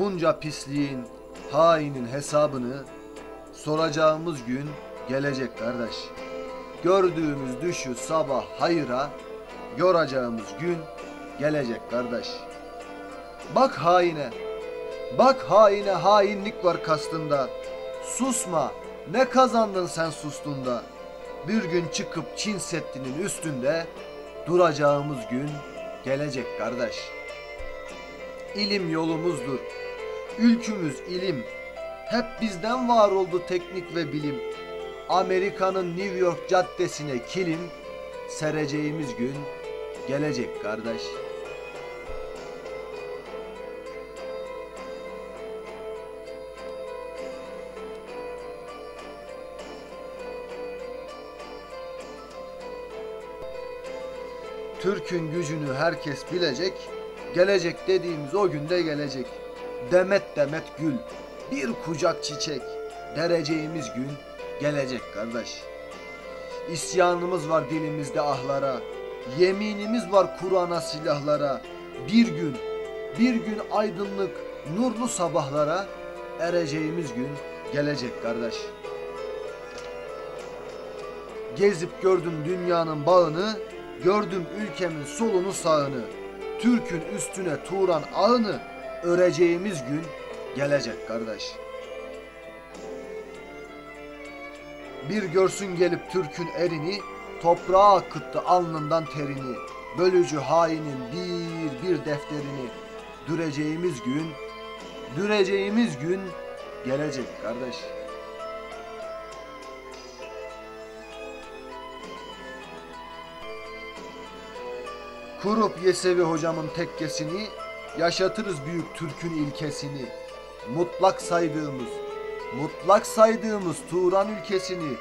Bunca pisliğin, hainin hesabını soracağımız gün gelecek kardeş. Gördüğümüz düşü sabah hayıra, yoracağımız gün gelecek kardeş. Bak haine, bak haine hainlik var kastında. Susma, ne kazandın sen sustunda? Bir gün çıkıp Çin Seddi'nin üstünde duracağımız gün gelecek kardeş. İlim yolumuzdur. Ülkümüz ilim. Hep bizden var oldu teknik ve bilim. Amerika'nın New York caddesine kilim sereceğimiz gün gelecek kardeş. Türk'ün gücünü herkes bilecek. Gelecek dediğimiz o günde gelecek. Demet demet gül, bir kucak çiçek. Dereceğimiz gün gelecek kardeş. İsyanımız var dilimizde ahlara. Yeminimiz var Kur'an'a silahlara. Bir gün, bir gün aydınlık, nurlu sabahlara ereceğimiz gün gelecek kardeş. Gezip gördüm dünyanın bağını, gördüm ülkemin solunu sağını. Türk'ün üstüne Turan ağını, öreceğimiz gün gelecek kardeş. Bir görsün gelip Türk'ün erini, toprağa akıttı alnından terini. Bölücü hainin bir bir defterini, düreceğimiz gün, düreceğimiz gün gelecek kardeş. Kurup Yesevi hocamın tekkesini, yaşatırız büyük Türk'ün ilkesini. Mutlak saydığımız, mutlak saydığımız Turan ülkesini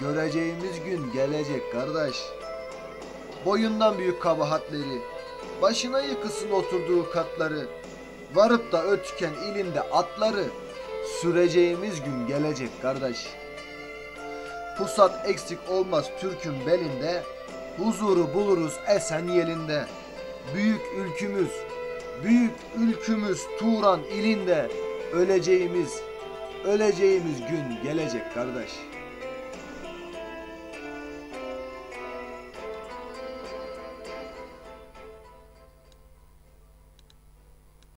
göreceğimiz gün gelecek kardeş. Boyundan büyük kabahatleri, başına yıkısın oturduğu katları, varıp da ötken ilinde atları, süreceğimiz gün gelecek kardeş. Pusat eksik olmaz Türk'ün belinde, huzuru buluruz esen yelinde. Büyük ülkümüz, büyük ülkümüz Turan ilinde öleceğimiz, öleceğimiz gün gelecek kardeş.